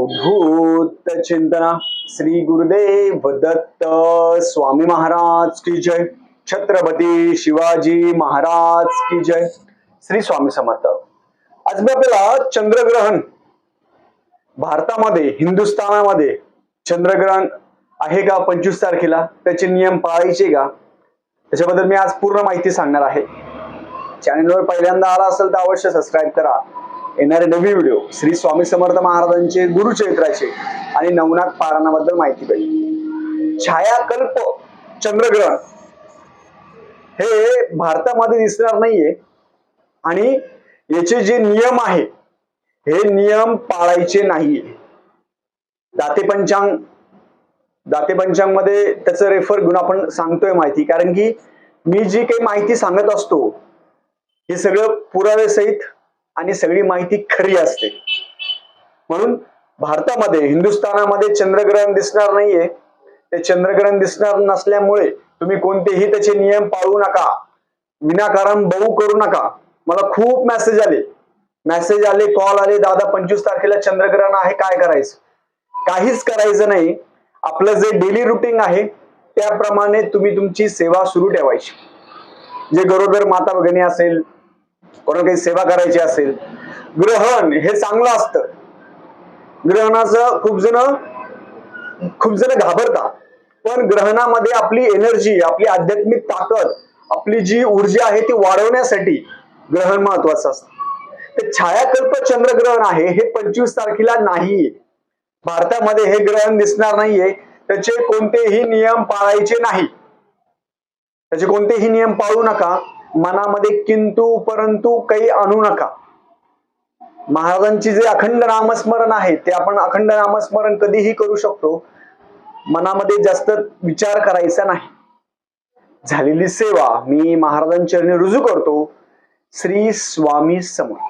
अवधूत चिंतना. श्री गुरुदेव दत्त स्वामी महाराज की जय. छत्रपती शिवाजी महाराज की जय. श्री स्वामी समर्थ. आज मी आपल्याला चंद्रग्रहण भारतामध्ये हिंदुस्थानामध्ये चंद्रग्रहण आहे का पंचवीस तारखेला? त्याचे नियम पाळायचे का? त्याच्याबद्दल मी आज पूर्ण माहिती सांगणार आहे. चॅनलवर पहिल्यांदा आला असेल तर अवश्य सबस्क्राईब करा. येणारे नवी व्हिडिओ श्री स्वामी समर्थ महाराजांचे गुरुचरित्राचे आणि नवनाथ पारायणाबद्दल माहिती पाहिजे. छायाकल्प चंद्रग्रहण हे भारतामध्ये दिसणार नाहीये. आणि याचे जे नियम आहे हे नियम पाळायचे नाहीये. दाते पंचांग दाते पंचांगमध्ये त्याचं रेफर घेऊन आपण सांगतोय माहिती. कारण की मी जी काही माहिती सांगत असतो हे सगळं पुरावे सहित आणि सगळी माहिती खरी असते. म्हणून भारतामध्ये हिंदुस्थानामध्ये चंद्रग्रहण दिसणार नाहीये. ते चंद्रग्रहण दिसणार नसल्यामुळे तुम्ही कोणतेही त्याचे नियम पाळू नका. विनाकारण बहु करू नका. मला खूप मेसेज आले. मेसेज आले कॉल आले दादा पंचवीस तारखेला चंद्रग्रहण आहे काय करायचं? काहीच करायचं नाही. आपलं जे डेली रुटीन आहे त्याप्रमाणे तुम्ही तुमची सेवा सुरू ठेवायची. जे गरोदर माता भगिनी असेल कोणाला काही सेवा करायची असेल ग्रहण हे चांगलं असतं. ग्रहणाचं खूप जण खूप जण घाबरतात. पण ग्रहणामध्ये आपली एनर्जी आपली आध्यात्मिक ताकद आपली जी ऊर्जा आहे ती वाढवण्यासाठी ग्रहण महत्वाचं असतं. ते छायाकल्प चंद्रग्रहण आहे हे पंचवीस तारखेला नाहीये. भारतामध्ये हे ग्रहण दिसणार नाहीये. त्याचे कोणतेही नियम पाळायचे नाही. त्याचे कोणतेही नियम पाळू नका. मनामध्ये किंतु परंतु काही आणू नका. महाराजांची जे अखंड नामस्मरण आहे ते आपण अखंड नामस्मरण कधीही करू शकतो. मनामध्ये जास्त विचार करायचा नाही. झालेली सेवा मी महाराजांच्या चरणी रुजू करतो. श्री स्वामी समर्थ.